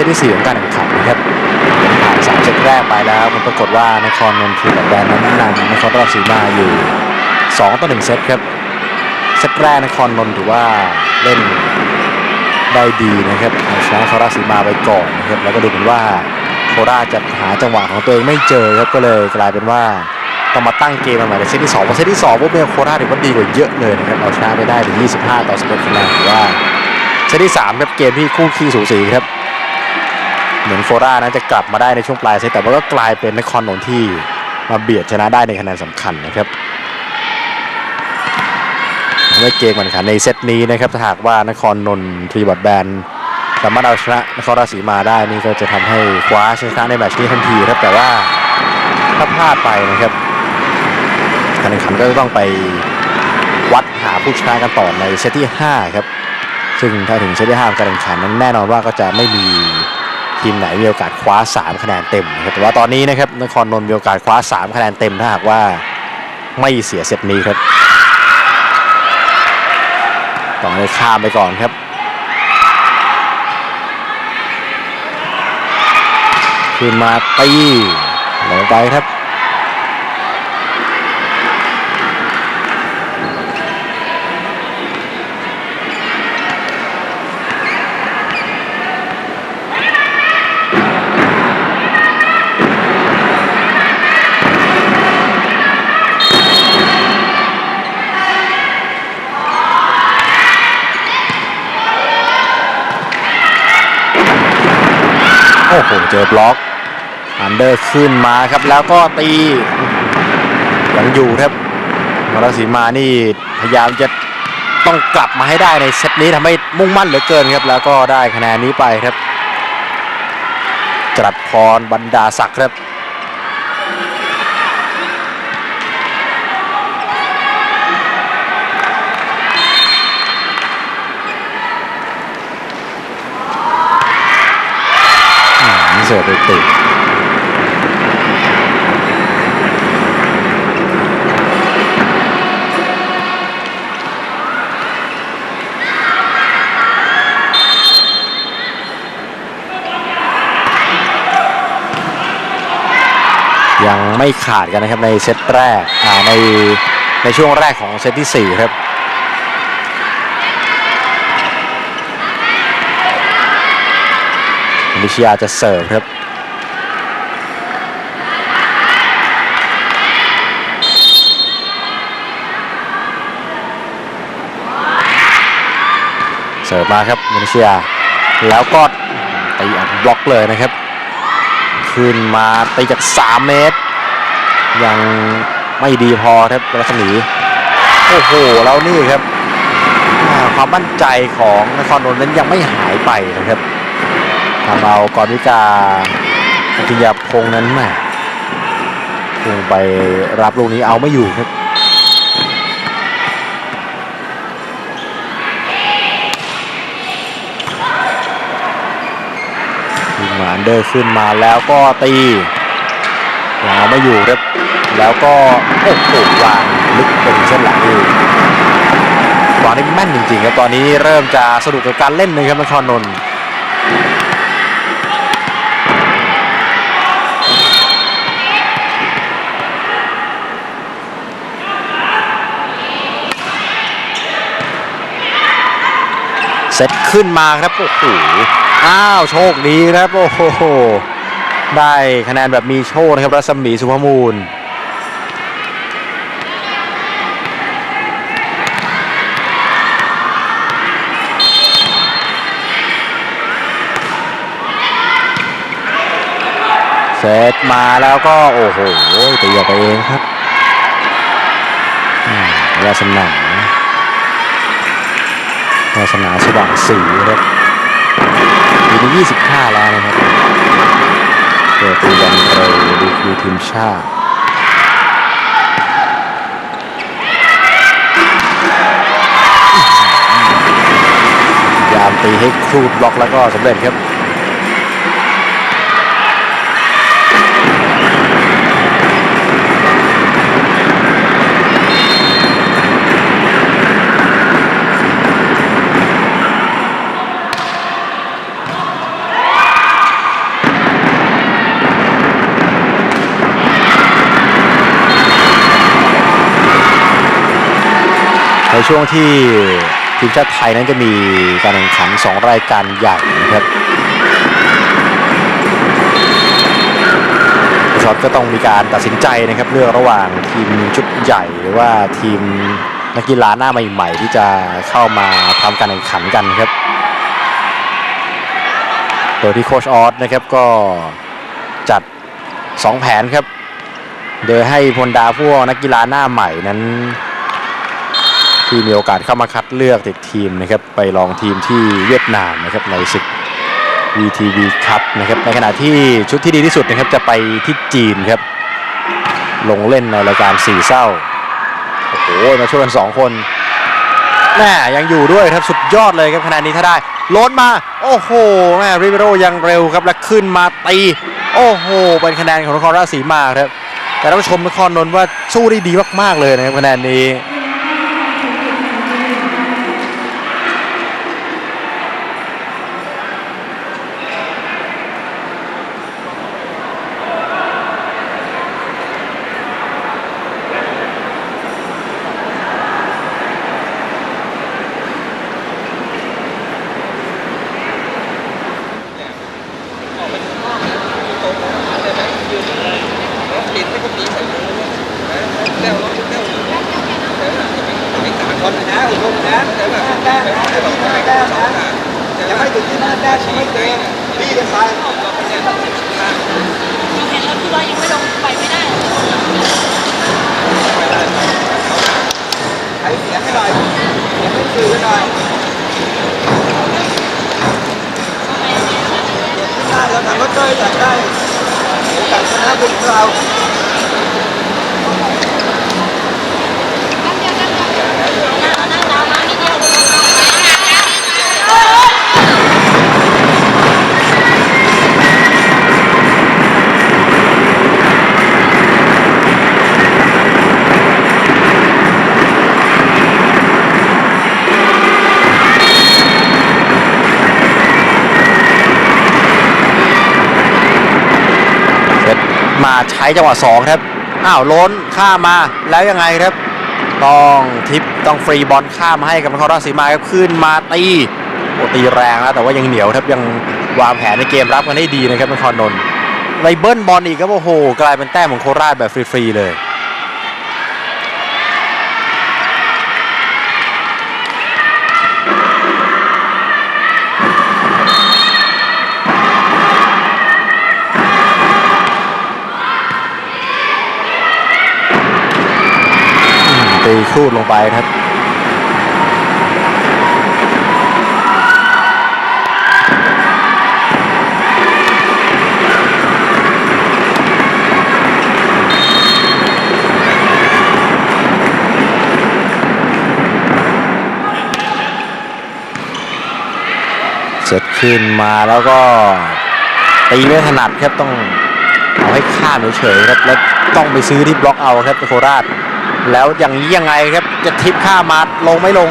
กันต่อในเซตที่สี่ของการแข่งขันนะครับผ่านสามเซตแรกไปแล้วมันปรากฏว่านครนนทบุรีกับแดนนั้นนำนครราชสีมาอยู่สองต่อหนึ่งเซตครับ เซตแรกนครนนท์ถือว่าเล่นได้ดีนะครับชนะนครราชสีมาไปก่อนนะครับแล้วก็ดูเหมือนว่าโคราชจะหาจังหวะของตัวเองไม่เจอครับก็เลยกลายเป็นว่าต้องมาตั้งเกมมาใหม่ในเซตที่2พอเซตที่2ปุ๊บเนี่ยโคราชถือว่าดีกว่าเยอะเลยนะครับเอาชนะไปได้ถึง 25 ต่อ11คะแนนถือว่าเซตที่3ครับเกมที่คู่ขี้สูสีครับ เหมือนโครานะจะกลับมาได้ในช่วงปลายเซตแต่ว่าก็กลายเป็นนครนนท์ที่มาเบียดชนะได้ในคะแนนสำคัญนะครับทำให้เกมการแข่งขันในเซตนี้นะครับถ้าหากว่านครนนท์ทรีบอร์ดแบนสามารถเอาชนะนครราชสีมาได้นี่ก็จะทำให้คว้าชนะในแมตช์นี้ทันทีครับแต่ว่าถ้าพลาดไปนะครับการแข่งขันก็จะต้องไปวัดหาผู้ชนะกันต่อในเซตที่ 5 ครับ ซึ่งถ้าถึงเซตที่5การแข่งขันนั้นแน่นอนว่าก็จะไม่มี ทีมไหนมีโอกาสคว้า 3 คะแนนเต็มนะครับแต่ว่าตอนนี้นะครับนครนนท์มีโอกาสคว้า 3 คะแนนเต็มถ้าหากว่าไม่เสียเซตนี้ครับต้องเลยข้ามไปก่อนครับขึ้นมาตีลงไปครับ โอ้โห เจอบล็อก อันเดอร์ขึ้นมาครับ แล้วก็ตี ยังอยู่ครับนรสีมานี่พยายามจะต้องกลับมาให้ได้ในเซตนี้ทำให้มุ่งมั่นเหลือเกินครับ แล้วก็ได้คะแนนนี้ไปครับจัดพรบรรดาศักดิ์ครับ อืม เสือไปติดยังไม่ขาดกันนะครับในเซตแรกในในช่วงแรกของเซตที่ 4 ครับ มิชยาจะเสิร์ฟครับเสิร์ฟมาครับมิชยาแล้วก็ตีอัดบล็อกเลยนะครับ ขึ้นมาตีจาก 3 เมตร ยังไม่ดีพอครับรัศมีโอ้โหแล้วนี่ครับ ความมั่นใจของนครนนท์นั้นยังไม่หายไปนะครับ ทำเอากรวิกาพิยาพงนั้นแม่ลงไปรับลูกนี้เอาไม่อยู่ครับทีมานเดอร์ขึ้นมาแล้วก็ตียังเอาไม่อยู่ครับ แล้วก็โอ้โหวางลึกเป็นเส้นหลังนี่วางได้แม่นจริงๆครับ ตอนนี้เริ่มจะสนุกกับการเล่นนะครับนครนนท์ ซตขึ้นมาครับโอ้โหอ้าวโชคดีครับโอ้โหได้คะแนนแบบมีโชคนะครับรัศมีสุภามูลเซตมาแล้วก็โอ้โหตีออกไปเองครับอ่าวสนาวาสนาสว่างสีครับปีนี้25 แล้วนะครับเกิดปีวันเร็วดีคือทีมชาติพยายามตีให้ครูดบล็อกแล้วก็สำเร็จครับ ช่วงที่ทีมชาติไทยนั้นจะมีการแข่งขัน 2 รายการใหญ่นะครับช็อตก็ต้องมีการตัดสินใจนะครับเลือกระหว่างทีมชุดใหญ่หรือว่าทีมนักกีฬาหน้าใหม่ ๆ ที่จะเข้ามาทำการแข่งขันกันครับโดยที่โคชออสนะครับก็จัด 2 แผนครับ โดยให้พลดาพวกนักกีฬาหน้าใหม่นั้น ที่มีโอกาสเข้ามาคัดเลือกติดทีมนะครับไปลองทีมที่เวียดนามนะครับในศึก VTV ครับนะครับในขณะที่ชุดที่ดีที่สุดนะครับจะไปที่จีนครับ ลงเล่นในรายการสี่เศร้าโอ้โหมาช่วยกันสองคนแม่ยังอยู่ด้วยครับสุดยอดเลยครับคะแนนนี้ถ้าได้ล้นมา โอ้โหแม่ริเบโรยังเร็วครับและขึ้นมาตีโอ้โหเป็นคะแนนของนครราชสีมาครับแต่ต้องชมนครนนท์ว่าสู้ได้ดีมากๆเลยนะครับคะแนนนี้ ติดให้ก็มีใส่มือแล้วแล้วแล้วไม่สามคนนะอุด มนะแต่แบบแต่แบบแต่แบบไม่ได้นะยังไม่ถึงที่หน้าแด้ชี้เลยดีกันไปเราเป็นเนี่ยต้องสิบห้ายังเห็นรถที่ว่ายังไม่ลงไปไม่ได้ใช้เสียงให้หน่อยเสียงให้สื่อหน่อย มาใช้จังหวะสองครับอ้าวล้นข้ามมาแล้วยังไงครับ ต้องทิปต้องฟรีบอลข้ามาให้กับนครราชสีมาครับขึ้นมาตีโอตีแรงนะแต่ว่ายังเหนียวครับยังวางแผนในเกมรับกันได้ดีนะครับนครนนท์ไปเบิ้ลบอลอีกครับโอ้โห กลายเป็นแต้มของโคราชแบบฟรีๆเลย ตีครูดลงไปครับเสร็จขึ้นมาแล้วก็ตีไม่ถนัดครับต้องเอาให้ข้ามเฉยๆครับแล้วต้องไปซื้อที่บล็อกเอาครับโคราช แล้วอย่างนี้ยังไงครับจะทิปข้ามาลงไม่ลง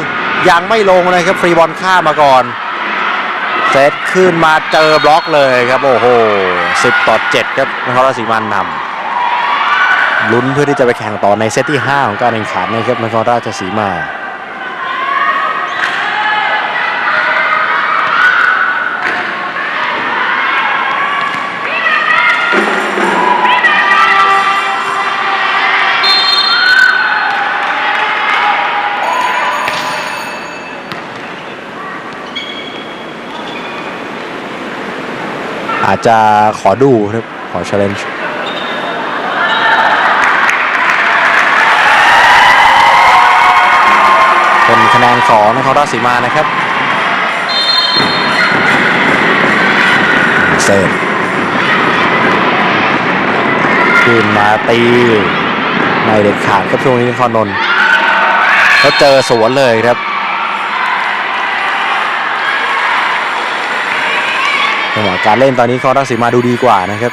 ยังไม่ลงเลยครับฟรีบอลข้ามาก่อนเซตขึ้นมาเจอบล็อกเลยครับโอ้โห10ต่อ7ครับนครราชสีมานำลุ้นเพื่อที่จะไปแข่งต่อในเซตที่ 5 ของการแข่งขันนะครับนครราชสีมา อาจจะขอดูครับขอ challenge เป็นคะแนนของนครราชสีมานะครับเซฟขึ้นมาตีไม่เด็ดขาดครับช่วงนี้นครนนท์เขาเจอสวนเลยครับ จังหวะการเล่นตอนนี้นครราชสีมาดูดีกว่านะครับ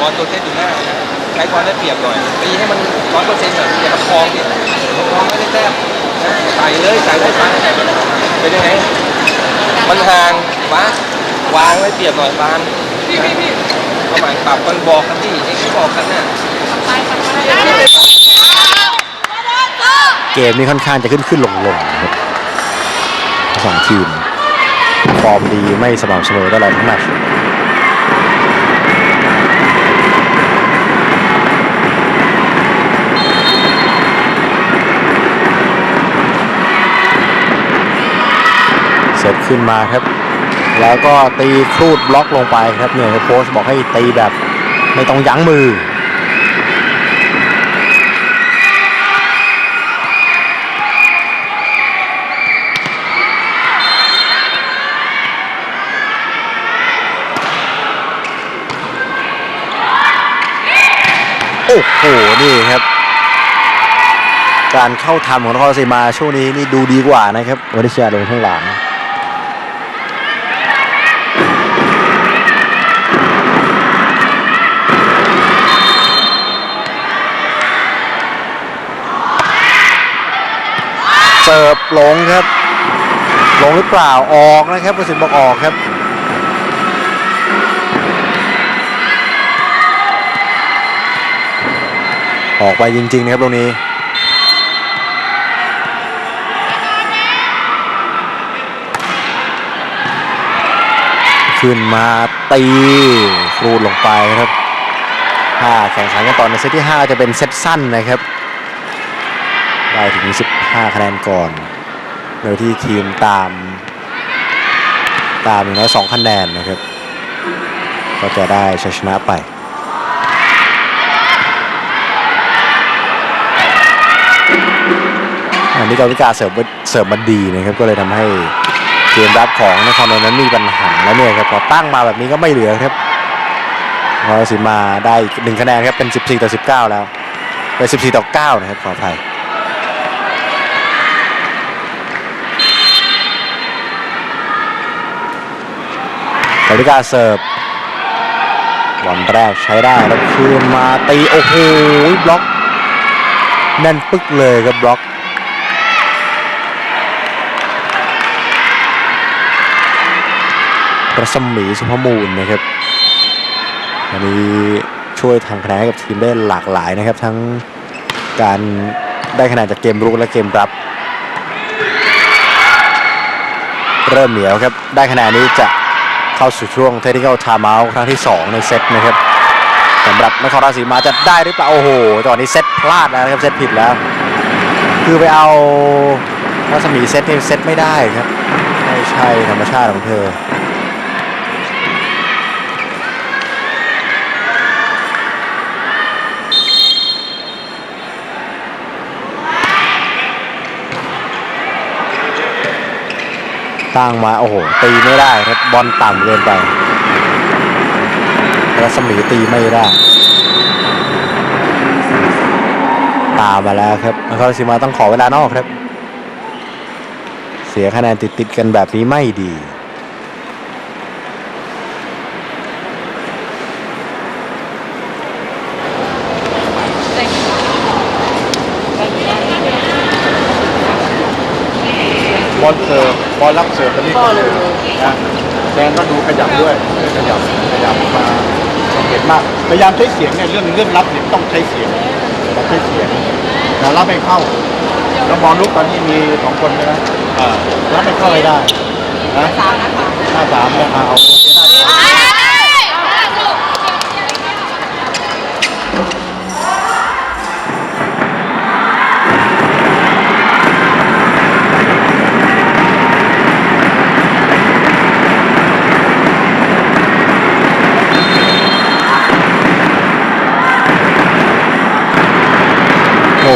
บอลตัวเทนอยู่าใช้ความได้เปรียบหน่อยตีให้มันร้อยเปอร์เซ็นต์แบบอย่าประคองเนี่ย ประคองไม่ได้แต้ใส่เลยใส่เลยฟันเป็นยังไงมันห่างวะวางไว้เปรียบหน่อยฟานพี่พี่พี่ประมาณปรับมันบอกกันดิเองที่บอกกันน่ะเกมนี้ค่อนข้างจะขึ้นขึ้นลงลงครับทั้งสองทีม ฟอร์มดีไม่สม่ำเสมอตลอดทั้งแมตช์ เซตขึ้นมาครับ แล้วก็ตีครูดบล็อกลงไปครับเนี่ยโค้ชบอกให้ตีแบบไม่ต้องยั้งมือโอ้โห นี่ครับ การเข้าทำของนครราชสีมาช่วงนี้นี่ดูดีกว่านะครับวันิชยาลงข้างหลัง สิร์ฟลงครับลงหรือเปล่าออกนะครับประสิทธิ์บอกออกครับออกไปจริง ๆ นะครับตรงนี้ ขึ้นมาตีครูดลงไปครับถ้าแข่งขันกันต่อในเซตที่ 5 จะเป็นเซตสั้นนะครับ ได้ถึง 15 คะแนนก่อน โดยที่ทีมตาม ตามอย่างน้อย2คะแนนนะครับ ก็จะได้ชัยชนะไปอันนี้กาวิกาเสิร์ฟเสิร์ฟมาดีนะครับก็เลยทำให้เกมรับของนครนนท์นั้นมีปัญหาแล้วเนี่ยครับพอตั้งมาแบบนี้ก็ไม่เหลือครับนครราชสีมาได้อีกหนึ่งคะแนนครับเป็น 14 ต่อ 19 แล้วเป็น14 ต่อ 9 นะครับขออภัยาวิกาเสิร์ฟบอลแรกใช้ได้แล้วคืนมาตีโอ้โหบล็อกแน่นปึ๊กเลยครับบล็อกรัศมีสุภมูลนะครับวันนี้ช่วยทำคะแนนให้กับทีมได้หลากหลายนะครับ ทั้งการได้คะแนนจากเกมรุกและเกมรับ เริ่มเหนียวครับ ได้คะแนนนี้จะ เข้าสู่ช่วงเทคนิคอล i m e o u t ครั้งที่ 2 ในเซตนะครับสำหรับนครราชสีมาจะได้หรือเปล่าโอ้โหตอนนี้เซตพลาดแล้วนะครับเซตผิดแล้ว คือไปเอารัศมีเซตนี่เซตไม่ได้ครับไม่ใช่ธรรมชาติของเธอ ตั้งมาโอ้โหตีไม่ได้ครับบอลต่ำเกินไปรัศมีตีไม่ได้ ตามมาแล้วครับนครราชสีมาต้องขอเวลานอกครับ เสียคะแนนติดๆกันแบบนี้ไม่ดีบอลเสิร์ฟ อลรับเสิร์ฟตอนนี้ก็เลยนะแดนก็ดูขยับด้วยขยับขยับมาสังเกตมากพยายามใช้เสียงเนี่ยเรื่องเรื่องรับเนี่ยต้องใช้เสียงต้องใช้เสียงแต่รับไม่เข้าแล้วบอลลุกตอนนี้มีสองคนใช่ไหมอ่ารับไม่เข้าให้ได้นะหน้าสามนะอ่าเอาโอเคหน้าสาม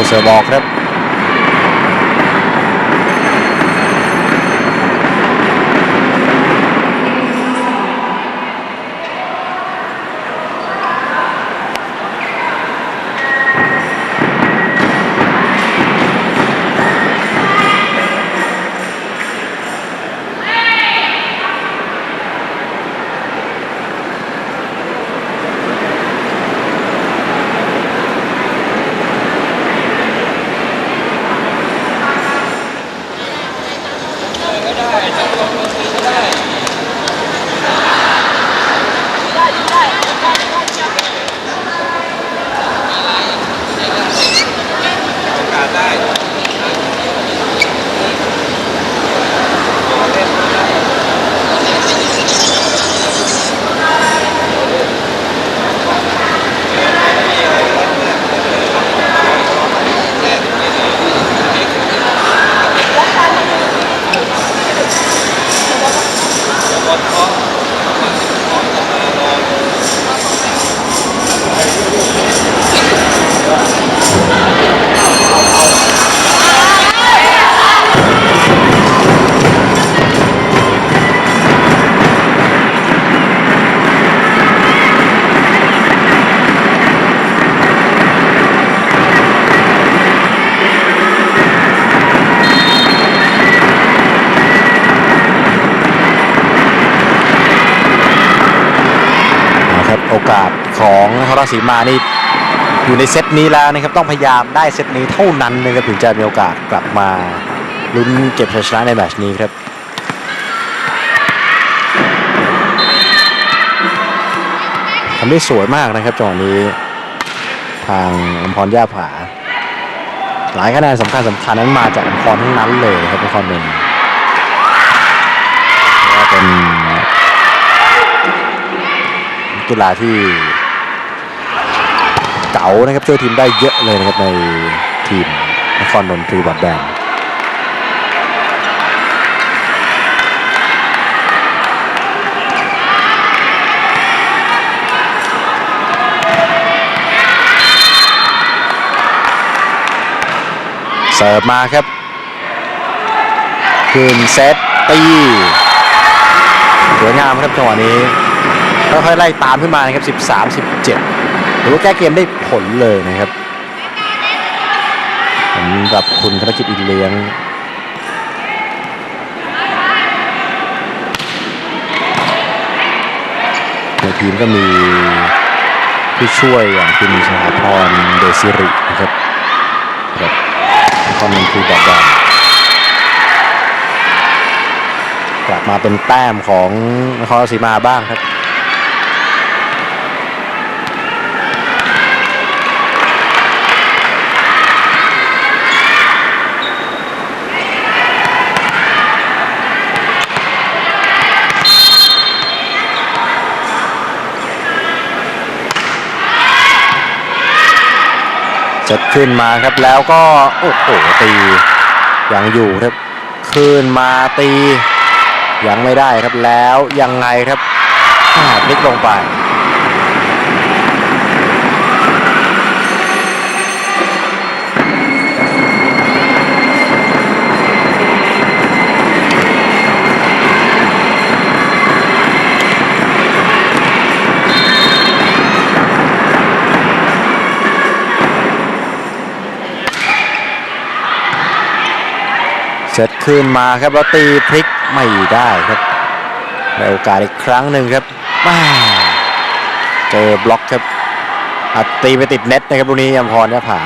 เสือบอกครับ สีมานี่อยู่ในเซตนี้แล้วนะครับต้องพยายามได้เซตนี้เท่านั้นนะครับถึงจะมีโอกาสกลับมาลุ้นเก็บชัยชนะในแมตช์นี้ครับทำได้สวยมากนะครับจังหวะนี้ ทางอมพรย่าผา หลายคะแนนสำคัญสำคัญนั้นมาจากอมพรทั้งนั้นเลยครับนครนนท์ว่าเป็นกีฬาที่ เก๋านะครับช่วยทีมได้เยอะเลยนะครับในทีมนครนนทรีบอดแบนด์เสิร์ฟมาครับ คืนเซตตีสวยงามครับจังหวะนี้ค่อยๆไล่ตามขึ้นมานะครับ 13 17 หรือว่าแก้เกมได้ผลเลยนะครับสำหรับคุณธนกิจอินเลี้ยงในทีมก็มีผู้ช่วยอย่างคุณชาพรเดซิรินะครับครับนครนนท์คือแบบแบบกลับมาเป็นแต้มของนครราชสีมาบ้างครับ เซตขึ้นมาครับแล้วก็โอ้โหตียังอยู่ครับขึ้นมาตียังไม่ได้ครับแล้วยังไงครับพลิกลงไป ซตขึ้นมาครับแล้วตีพลิกไม่ได้ครับในโอกาสอีกครั้งหนึ่งครับมาเจอบล็อกครับอัดตีไปติดเน็ตนะครับลูกนี้ยมพรยะผา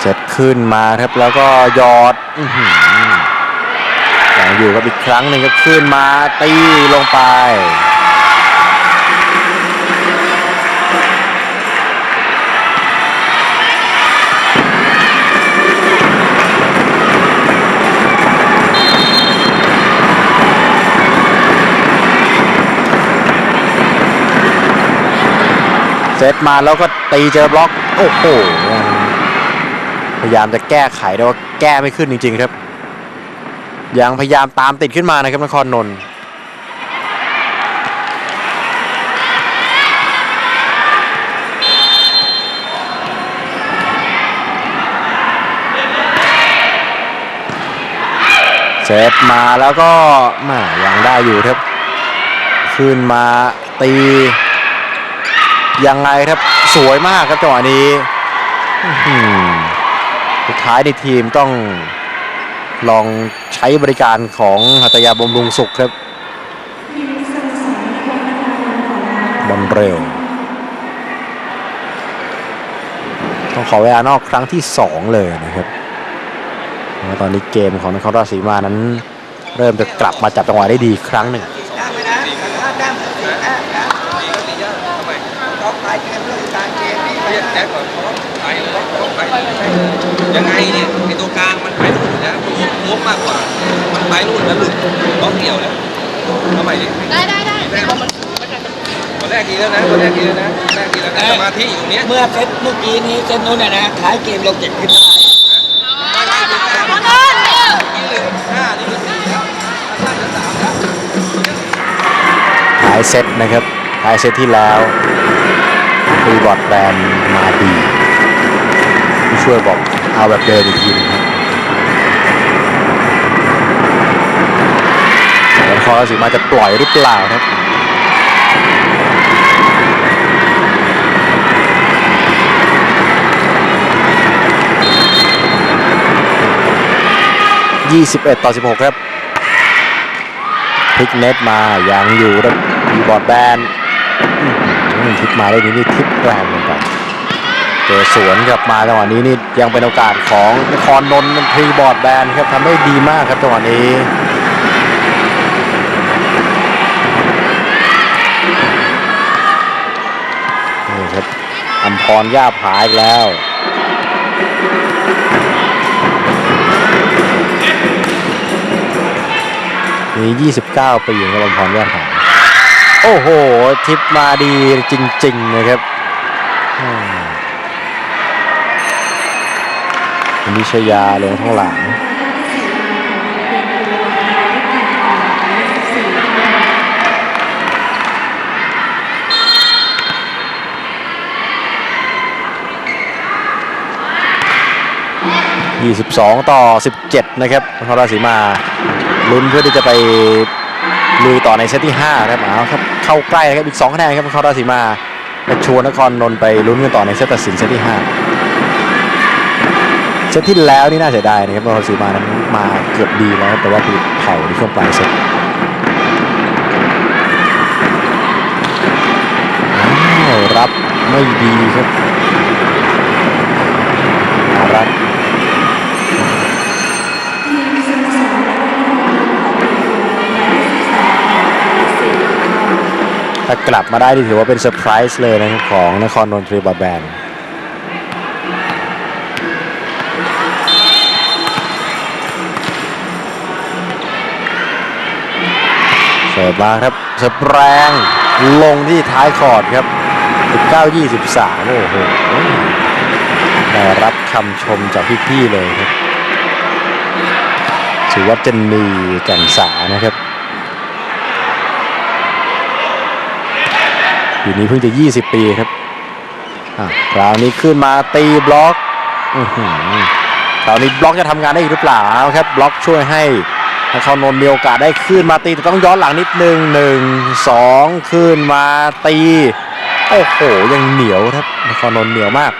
เซตขึ้นมาครับแล้วก็หยอดอ อยังอยู่กับอีกครั้งหนึ่งครับขึ้นมาตีลงไป เซตมาแล้วก็ตีเจอบล็อก โอ้โห พยายามจะแก้ไขแต่ว่าแก้ไม่ขึ้นจริง ๆ ครับ ยังพยายามตามติดขึ้นมานะครับนครนนท์เซตมาแล้วก็มายังได้อยู่ครับขึ้นมาตียังไงครับสวยมากครับจังหวะนี้สุดท้ายในทีมต้องลอง ช้บริการของหัตถยาบำรุงสุขครับบอลเร็ว ต้องขอเวลานอกครั้งที่ 2 เลยนะครับตอนนี้เกมของนครราชสีมานั้น เริ่มจะกลับมาจับจังหวะได้ดีครั้งหนึ่งได้ไหมนะถ้าได้หมดสี่แต้มนะดีก็ดีเยอะทำไมเขาปลายเกมเรื่องการเกมนี่ไม่ใช่แจ็คก่อนเพราะว่าไปแล้วเขาไปไม่ใช่เลยยังไงเนี่ยไอตัวกลางมันไปนู่นอยู่แล้ว มันล้มมากกว่ามันไปนู่นแล้วหลุดก็เกี่ยวแล้วทำไมดิได้ได้ได้แรกมันตอนแรกดีแล้วนะตอนแรกดีแล้วนะตอนแรกดีแล้วนะสมาธิอยู่เนี้ยเมื่อเซตเมื่อกี้นี้เซตนู้นน่ะนะท้ายเกมเราเก็บขึ้นได้ขอโทษเออนี่เหลือห้านี่เหลือสี่แล้วห้าเหลือสามแล้วท้ายเซตนะครับท้ายเซตที่แล้วรีบอร์ดแบนมาดีผู้ช่วยบอกเอาแบบเดิมอีกทีหนึง รราศีมาจะปล่อยหรือเปล่าครับยี่สิบเอ็ดต่อสิบหกครับพลิกเน็ตมายังอยู่ครับบอดแบนทิปมาได้นี้นี่ทิปแรงลงไปเจอสวนกลับมาจังหวะนี้นี่ยังเป็นโอกาสของนครนนท์ทีบอร์ดแบนครับทำได้ดีมากครับจังหวะนี้ รย่าผาอีกแล้ว มี 29 ปีครับอัมพรย่าผา โอ้โห ทิปมาดีจริง ๆ นะครับวิชยาลงข้างหลัง 22 ต่อ 17 นะครับนครราชสีมาลุ้นเพื่อที่จะไปลุยต่อในเซตที่5ครับเอาครับเข้าใกล้นะครับอีก2คะแนนครับนครราชสีมาจะชวนนครนนท์ไปลุ้นกันต่อในเซตตัดสินเซตที่ 5 เซตที่แล้วนี่น่าเสียดายนะครับนครราชสีมานั้นมาเกือบดีแล้วแต่ว่าถูกเผาในช่วงปลายเซตรับไม่ดีครับรัต ถ้ากลับมาได้นี่ถือว่าเป็นเซอร์ไพรส์เลยนะครับของนครนนทรีบาแบนเสิร์ฟมาครับเสิร์ฟแรงลงที่ท้ายคอร์ดครับ 19-23 โอ้โหได้รับคำชมจากพี่ๆเลยครับสุวัจนีแก่นสานะครับ ปีนี้เพิ่งจะ 20 ปีครับคราวนี้ขึ้นมาตีบล็อกคราวนี้บล็อกจะทำงานได้อีกหรือเปล่าครับบล็อกช่วยให้นครนนมีโอกาสได้ขึ้นมาตีแต่ต้องย้อนหลังนิดนึงหนึ่งสองขึ้นมาตีโอ้โหยังเหนียวครับนครนนเหนียวมาก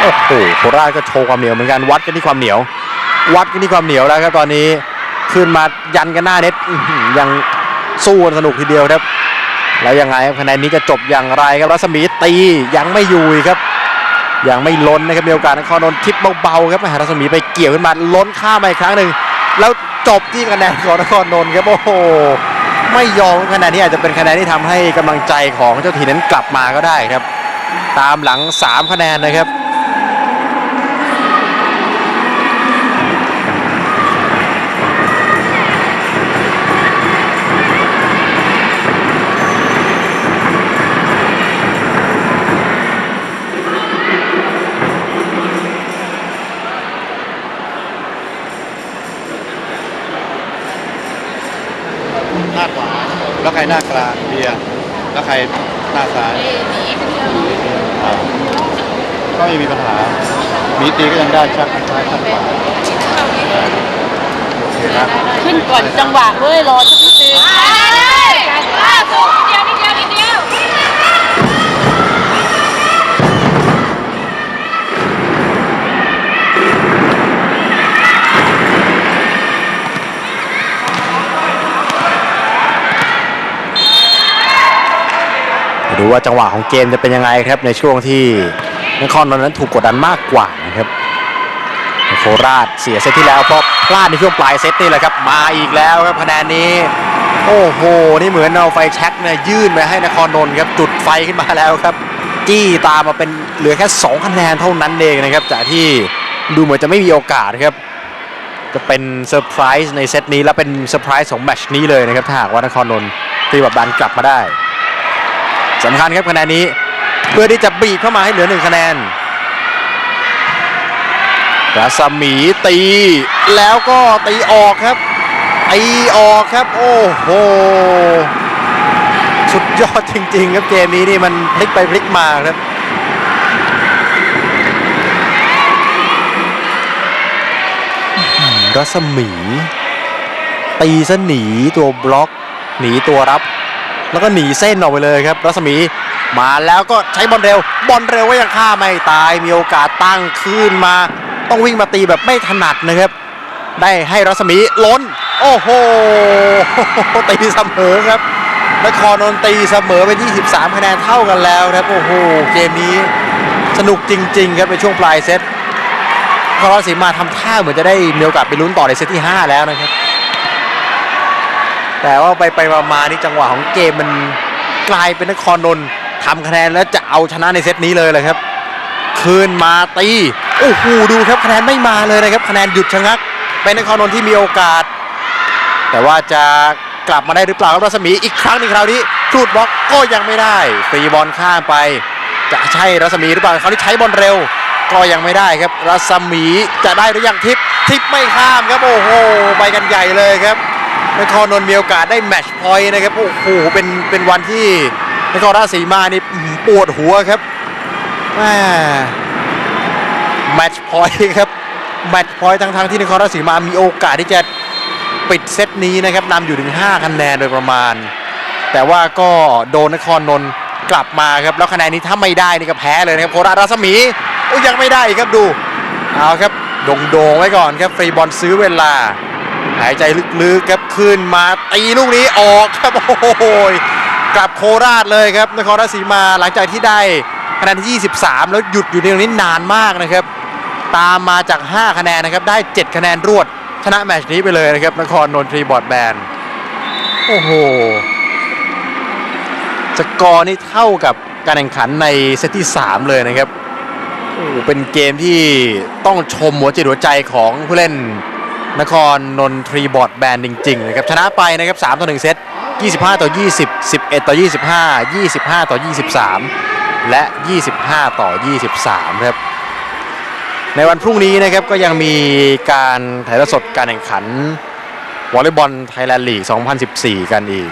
โอ้โหโคราชก็โชว์ความเหนียวเหมือนกันวัดกันที่ความเหนียว วัดกันที่ความเหนียวแล้วครับตอนนี้ขึ้นมายันกันหน้าเน็ตยังสู้กันสนุกทีเดียวครับ แล้วยังไงคะแนนนี้จะจบอย่างไรครับรัศมีตียังไม่อยู่ครับยังไม่ล้นนะครับมีโอกาสนครนนท์ทิปเบาๆครับแหมรัศมีไปเกี่ยวขึ้นมาล้นข้ามมาอีกครั้งหนึ่งแล้วจบที่คะแนนของนครนนท์ครับโอ้โหไม่ยอมคะแนนนี้อาจจะเป็นคะแนนที่ทำให้กำลังใจของเจ้าถิ่นนั้นกลับมาก็ได้ครับ ตามหลัง 3 คะแนนนะครับ หน้ากลางเบียร์แล้วใครหน้าซ้ายอ่าก็ไม่มีปัญหามีตีก็ยังได้ชักซ้ายชักขวาโอเคนะ ขึ้นก่อนจังหวะเว้ยรอจะพี่ตื้อล่าสุดเดียวนิดเดียวนิด ดูว่าจังหวะของเกมจะเป็นยังไงครับในช่วงที่นครนนท์นั้นถูกกดดันมากกว่านะครับโคราชเสียเซตที่แล้วเพราะพลาดในช่วงปลายเซตนี่แหละครับมาอีกแล้วครับคะแนนนี้ โอ้โหนี่เหมือนเอาไฟแช็กเนี่ยยื่นไปให้นครนนท์ครับจุดไฟขึ้นมาแล้วครับจี้ตามมาเป็นเหลือแค่2คะแนนเท่านั้นเองนะครับจากที่ดูเหมือนจะไม่มีโอกาสครับจะเป็นเซอร์ไพรส์ในเซตนี้และเป็นเซอร์ไพรส์ของแมชนี้เลยนะครับถ้าหากว่านครนนท์ตีแบบดันกลับมาได้ สำคัญครับคะแนนนี้ เพื่อที่จะบีบเข้ามาให้เหลือหนึ่งคะแนนรัศมีตีแล้วก็ตีออกครับตีออกครับ โอ้โหสุดยอดจริง ๆ ครับเกมนี้นี่มันพลิกไปพลิกมาครับรัศมี ตีซะหนีตัวบล็อก หนีตัวรับ แล้วก็หนีเส้นออกไปเลยครับรัศมีมาแล้วก็ใช้บอลเร็ว บอลเร็วก็ยังฆ่าไม่ตายมีโอกาสตั้งขึ้นมา ต้องวิ่งมาตีแบบไม่ถนัดนะครับ ได้ให้รัศมีล้น โอ้โหตีเสมอครับนครนนตีเสมอไปที่ 13 คะแนนเท่ากันแล้วครับโอ้โหเกมนี้สนุกจริง ๆ ครับในช่วงปลายเซตนครราชสีมาทำท่าเหมือนจะได้มีโอกาสไปลุ้นต่อในเซตที่ 5 แล้วนะครับ แต่ว่าไปไปมาๆนี่จังหวะของเกมมันกลายเป็นนครนนท์ทำคะแนนแล้วจะเอาชนะในเซตนี้เลยเลยครับ คืนมาตีโอ้โหดูครับคะแนนไม่มาเลยนะครับ คะแนนหยุดชะงัก เป็นนครนนท์ที่มีโอกาส แต่ว่าจะกลับมาได้หรือเปล่าครับรัศมีอีกครั้งหนึงคราวนี้ชูดบล็อกก็ยังไม่ได้ฟรีบอลข้ามไป จะใช่รัศมีหรือเปล่าคราวนี้ใช้บอลเร็ว ก็ยังไม่ได้ครับ รัศมีจะได้หรือยังทิปทิปไม่ข้ามครับโอ้โหไปกันใหญ่เลยครับ นครนนท์มีโอกาสได้แมตช์พอยต์นะครับ โอ้โห เป็นเป็นวันที่นครราชสีมานี่ปวดหัวครับแม่แมตช์พอยต์ครับ แมตช์พอยต์ทั้งๆที่นครราชสีมามีโอกาสที่จะปิดเซตนี้นะครับนำอยู่ถึง 5 คะแนนโดยประมาณ แต่ว่าก็โดนนครนนท์กลับมาครับ แล้วคะแนนนี้ถ้าไม่ได้นี่ก็แพ้เลยนะครับโคราชรัศมีโอ้ยังไม่ได้ครับดู เอาครับ โด่งโดงๆไว้ก่อนครับฟรีบอลซื้อเวลา หายใจลึกๆครับขึ้นมาตีลูกนี้ออกครับโอ้โหกลับโคราชเลยครับนครราชสีมาหลังจากที่ได้คะแนนที่ 23 แล้วหยุดอยู่ในตรงนี้นานมากนะครับ ตามมาจาก 5 คะแนนนะครับ ได้ 7 คะแนนรวด ชนะแมตช์นี้ไปเลยนะครับ นครนนทรีบอร์ดแบนโอ้โหสกอร์นี่เท่ากับการแข่งขันในเซตที่ 3 เลยนะครับโอ้เป็นเกมที่ต้องชมหัวจิตหัวใจของผู้เล่น นครนนทรีบอร์ดแบนจริงๆนะครับชนะไปนะครับ3ต่อ1เซต25 ต่อ 20 11 ต่อ 25 25 ต่อ 23 และ 25 ต่อ 23 ครับในวันพรุ่งนี้นะครับก็ยังมีการถ่ายทอดสดการแข่งขันวอลเลย์บอลไทยแลนด์ลีก 2014 กันอีก